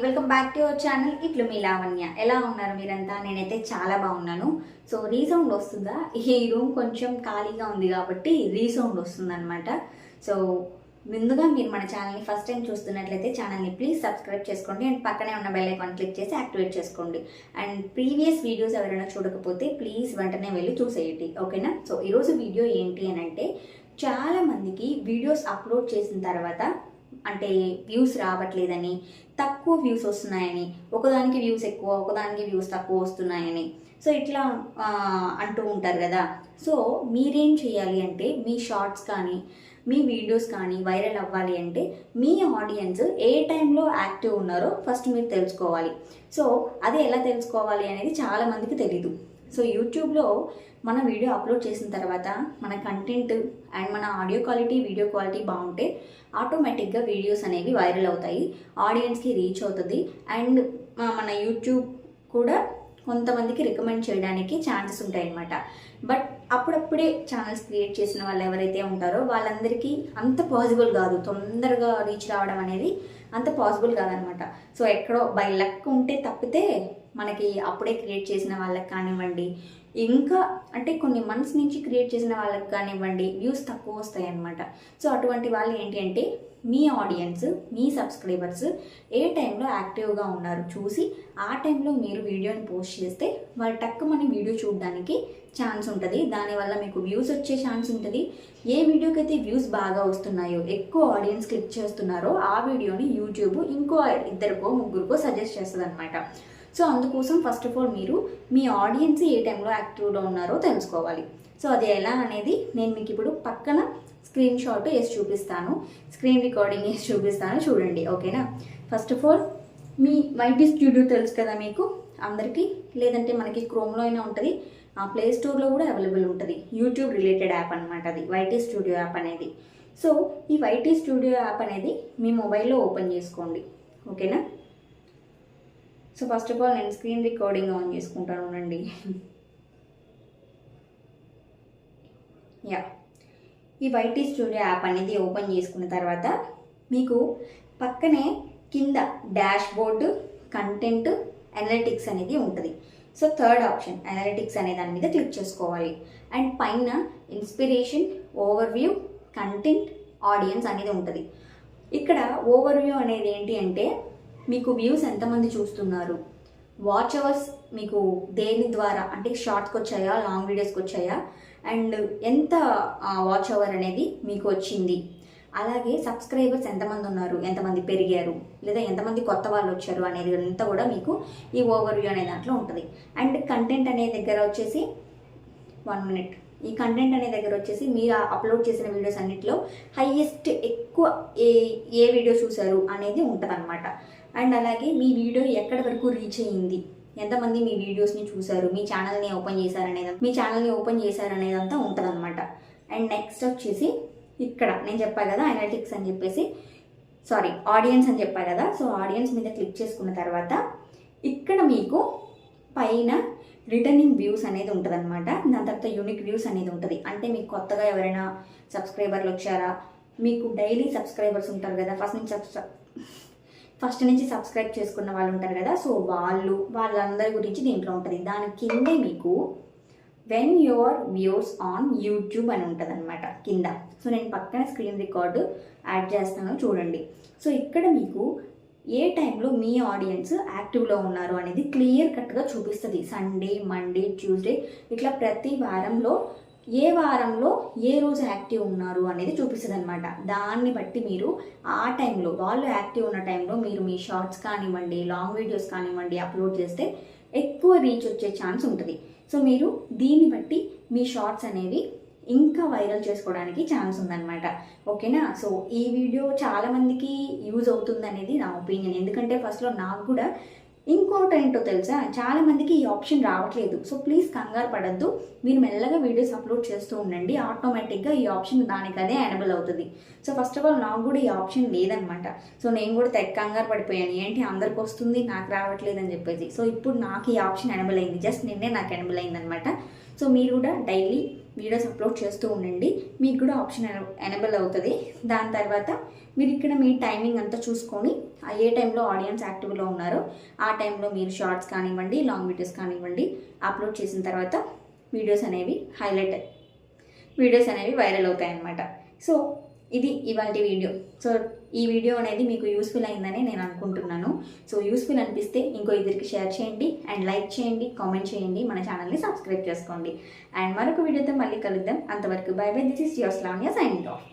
Back to your channel ఇట్లు మీ లావణ్య. ఎలా ఉన్నారు మీరంతా? నేనైతే చాలా బాగున్నాను. సో రీసౌండ్ వస్తుందా? ఈ రూమ్ కొంచెం ఖాళీగా ఉంది కాబట్టి రీసౌండ్ వస్తుందన్నమాట. సో ముందుగా మీరు మన ఛానల్ని ఫస్ట్ టైం చూస్తున్నట్లయితే ఛానల్ని ప్లీజ్ సబ్స్క్రైబ్ చేసుకోండి. అండ్ పక్కనే ఉన్న బెల్ ఐకాన్ క్లిక్ చేసి యాక్టివేట్ చేసుకోండి. అండ్ ప్రీవియస్ వీడియోస్ ఎవరైనా చూడకపోతే ప్లీజ్ వెంటనే వెళ్ళి చూసేయండి. ఓకేనా సో ఈరోజు వీడియో ఏంటి అని అంటే చాలామందికి వీడియోస్ అప్లోడ్ చేసిన తర్వాత అంటే వ్యూస్ రావట్లేదని తక్కువ వ్యూస్ వస్తున్నాయని ఒకదానికి వ్యూస్ ఎక్కువ ఒకదానికి వ్యూస్ తక్కువ వస్తున్నాయని. సో ఇట్లా అంటూ ఉంటారు కదా. సో మీరేం చేయాలి అంటే మీ షార్ట్స్ కానీ మీ వీడియోస్ కానీ వైరల్ అవ్వాలి అంటే మీ ఆడియన్స్ ఏ టైంలో యాక్టివ్ ఉన్నారో ఫస్ట్ మీరు తెలుసుకోవాలి. సో అది ఎలా తెలుసుకోవాలి అనేది చాలా మందికి తెలీదు. సో యూట్యూబ్లో మన వీడియో అప్లోడ్ చేసిన తర్వాత మన కంటెంట్ అండ్ మన ఆడియో క్వాలిటీ వీడియో క్వాలిటీ బాగుంటే ఆటోమేటిక్గా వీడియోస్ అనేవి వైరల్ అవుతాయి ఆడియన్స్కి రీచ్ అవుతుంది అండ్ మన యూట్యూబ్ కూడా కొంతమందికి రికమెండ్ చేయడానికి ఛాన్సెస్ ఉంటాయి అన్నమాట. బట్ అప్పుడప్పుడే ఛానల్స్ క్రియేట్ చేసిన వాళ్ళు ఎవరైతే ఉంటారో వాళ్ళందరికీ అంత పాసిబుల్ కాదు. తొందరగా రీచ్ రావడం అనేది అంత పాసిబుల్ కాదనమాట సో ఎక్కడో బై లక్ ఉంటే తప్పితే మనకి అప్పుడే క్రియేట్ చేసిన వాళ్ళకి కానివ్వండి ఇంకా అంటే కొన్ని మంత్స్ నుంచి క్రియేట్ చేసిన వాళ్ళకి కానివ్వండి వ్యూస్ తక్కువ వస్తాయి అన్నమాట సో అటువంటి వాళ్ళు ఏంటి అంటే మీ ఆడియన్స్ మీ సబ్స్క్రైబర్స్ ఏ టైంలో యాక్టివ్గా ఉన్నారు చూసి ఆ టైంలో మీరు వీడియోని పోస్ట్ చేస్తే వాళ్ళు టక్కుమని వీడియో చూడడానికి ఛాన్స్ ఉంటుంది. దానివల్ల మీకు వ్యూస్ వచ్చే ఛాన్స్ ఉంటుంది. ఏ వీడియోకి అయితే వ్యూస్ బాగా వస్తున్నాయో ఎక్కువ ఆడియన్స్ క్లిక్ చేస్తున్నారో ఆ వీడియోని యూట్యూబ్ ఇంకో ఇద్దరికో ముగ్గురికో సజెస్ట్ చేస్తుంది అనమాట సో అందుకోసం ఫస్ట్ ఆఫ్ ఆల్ మీరు మీ ఆడియన్స్ ఏ టైంలో యాక్టివ్గా ఉన్నారో తెలుసుకోవాలి. సో అది ఎలా అనేది నేను మీకు ఇప్పుడు పక్కన స్క్రీన్ షాట్ వేసి చూపిస్తాను. స్క్రీన్ రికార్డింగ్ వేసి చూపిస్తాను చూడండి ఓకేనా ఫస్ట్ ఆఫ్ ఆల్ మీ వైటీ స్టూడియో తెలుసు కదా మీకు? అందరికీ? లేదంటే మనకి క్రోమ్లో అయినా ఉంటుంది. ఆ ప్లే స్టోర్లో కూడా అవైలబుల్ ఉంటుంది. యూట్యూబ్ రిలేటెడ్ యాప్ అనమాట అది వైటీ స్టూడియో యాప్ అనేది. సో ఈ వైటీ స్టూడియో యాప్ అనేది మీ మొబైల్లో ఓపెన్ చేసుకోండి ఓకేనా సో ఫస్ట్ ఆఫ్ ఆల్ నేను స్క్రీన్ రికార్డింగ్ ఆన్ చేసుకుంటాను ఉండండి. యా ఈ వైటీ స్టూడియో యాప్ అనేది ఓపెన్ చేసుకున్న తర్వాత మీకు పక్కనే కింద డాష్ బోర్డు కంటెంట్ అనలిటిక్స్ అనేది ఉంటుంది. సో థర్డ్ ఆప్షన్ అనలిటిక్స్ అనే దాని మీద క్లిక్ చేసుకోవాలి. అండ్ పైన ఇన్స్పిరేషన్ ఓవర్వ్యూ కంటెంట్ ఆడియన్స్ అనేది ఉంటుంది. ఇక్కడ ఓవర్వ్యూ అనేది ఏంటి అంటే మీకు వ్యూస్ ఎంతమంది చూస్తున్నారు? వాచ్ అవర్స్ మీకు దేని ద్వారా? అంటే షార్ట్స్కి వచ్చాయా? లాంగ్ వీడియోస్కి వచ్చాయా? అండ్ ఎంత వాచ్ అవర్ అనేది మీకు వచ్చింది? అలాగే సబ్స్క్రైబర్స్ ఎంతమంది ఉన్నారు? ఎంతమంది పెరిగారు? లేదా ఎంతమంది కొత్త వాళ్ళు వచ్చారు? అనేది అంతా కూడా మీకు ఈ ఓవర్ వ్యూ అనే దాంట్లో ఉంటుంది. అండ్ కంటెంట్ అనే దగ్గర వచ్చేసి వన్ మినిట్ ఈ కంటెంట్ అనే దగ్గర వచ్చేసి మీరు అప్లోడ్ చేసిన వీడియోస్ అన్నిటిలో హైయెస్ట్ ఎక్కువ ఏ ఏ వీడియో చూసారు అనేది ఉంటుంది అనమాట అండ్ అలాగే మీ వీడియో ఎక్కడి వరకు రీచ్ అయ్యింది? ఎంతమంది మీ వీడియోస్ని చూశారు మీ ఛానల్ని ఓపెన్ చేశారనేది మీ ఛానల్ని ఓపెన్ చేశారనేదంతా ఉంటుంది అనమాట అండ్ నెక్స్ట్ వచ్చేసి ఇక్కడ నేను చెప్పా కదా అనలిటిక్స్ అని చెప్పేసి సారీ ఆడియన్స్ అని చెప్పా కదా సో ఆడియన్స్ మీద క్లిక్ చేసుకున్న తర్వాత ఇక్కడ మీకు పైన రిటర్నింగ్ వ్యూస్ అనేది ఉంటుంది అనమాట దాని తర్వాత యూనిక్ వ్యూస్ అనేది ఉంటుంది. అంటే మీకు కొత్తగా ఎవరైనా సబ్స్క్రైబర్లు వచ్చారా? మీకు డైలీ సబ్స్క్రైబర్స్ ఉంటారు కదా ఫస్ట్ నుంచి సబ్స్క్రై ఫస్ట్ నుంచి సబ్స్క్రైబ్ చేసుకున్న వాళ్ళు ఉంటారు కదా సో వాళ్ళు వాళ్ళందరి గురించి దీంట్లో ఉంటుంది. దాని కిందే మీకు when your views on YouTube అని ఉంటుంది అనమాట కింద. సో నేను పక్కన స్క్రీన్ రికార్డు యాడ్ చేస్తాను చూడండి. సో ఇక్కడ మీకు ఏ టైంలో మీ ఆడియన్స్ యాక్టివ్లో ఉన్నారు అనేది క్లియర్ కట్గా చూపిస్తుంది. సండే మండే ట్యూస్డే ఇట్లా ప్రతి వారంలో ఏ వారంలో ఏ రోజు యాక్టివ్ ఉన్నారు అనేది చూపిస్తుంది అనమాట దాన్ని బట్టి మీరు ఆ టైంలో వాళ్ళు యాక్టివ్ ఉన్న టైంలో మీరు మీ షార్ట్స్ కానివ్వండి లాంగ్ వీడియోస్ కానివ్వండి అప్లోడ్ చేస్తే ఎక్కువ రీచ్ వచ్చే ఛాన్స్ ఉంటుంది. సో మీరు దీన్ని బట్టి మీ షార్ట్స్ అనేవి ఇంకా వైరల్ చేసుకోవడానికి ఛాన్స్ ఉందన్నమాట. ఓకేనా? సో ఈ వీడియో చాలామందికి యూజ్ అవుతుంది అనేది నా ఒపీనియన్. ఎందుకంటే ఫస్ట్లో నాకు కూడా ఇంకోటి ఏంటో తెలుసా? చాలా మందికి ఈ ఆప్షన్ రావట్లేదు. సో ప్లీజ్ కంగారు పడద్దు. మీరు మెల్లగా వీడియోస్ అప్లోడ్ చేస్తూ ఉండండి. ఆటోమేటిక్గా ఈ ఆప్షన్ దానికి అదే ఎనబుల్ అవుతుంది. సో ఫస్ట్ ఆఫ్ ఆల్ నాకు కూడా ఈ ఆప్షన్ లేదనమాట. సో నేను కూడా తెగ కంగారు పడిపోయాను. ఏంటి అందరికి వస్తుంది? నాకు రావట్లేదు అని చెప్పేసి. సో ఇప్పుడు నాకు ఈ ఆప్షన్ ఎనబుల్ అయింది. జస్ట్ నిన్నే నాకు ఎనబుల్ అయింది అనమాట సో మీరు కూడా డైలీ వీడియోస్ అప్లోడ్ చేస్తూ ఉండండి. మీకు కూడా ఆప్షన్ ఎనబుల్ అవుతుంది. దాని తర్వాత మీరు ఇక్కడ మీ టైమింగ్ అంతా చూసుకొని ఆ ఏ టైంలో ఆడియన్స్ యాక్టివ్లో ఉన్నారో ఆ టైంలో మీరు షార్ట్స్ కానివ్వండి లాంగ్ వీడియోస్ కానివ్వండి అప్లోడ్ చేసిన తర్వాత వీడియోస్ అనేవి హైలైట్ వీడియోస్ అనేవి వైరల్ అవుతాయి అన్నమాట సో ఇది ఇవాళ వీడియో. సో ఈ వీడియో అనేది మీకు యూస్ఫుల్ అయిందని నేను అనుకుంటున్నాను. యూస్ఫుల్ అనిపిస్తే ఇంకో ఇద్దరికి షేర్ చేయండి అండ్ లైక్ చేయండి కామెంట్ చేయండి మన ఛానల్ని సబ్స్క్రైబ్ చేసుకోండి. అండ్ మరొక వీడియోతో మళ్ళీ కలుద్దాం. అంతవరకు bye bye this is your స్లామియా signing of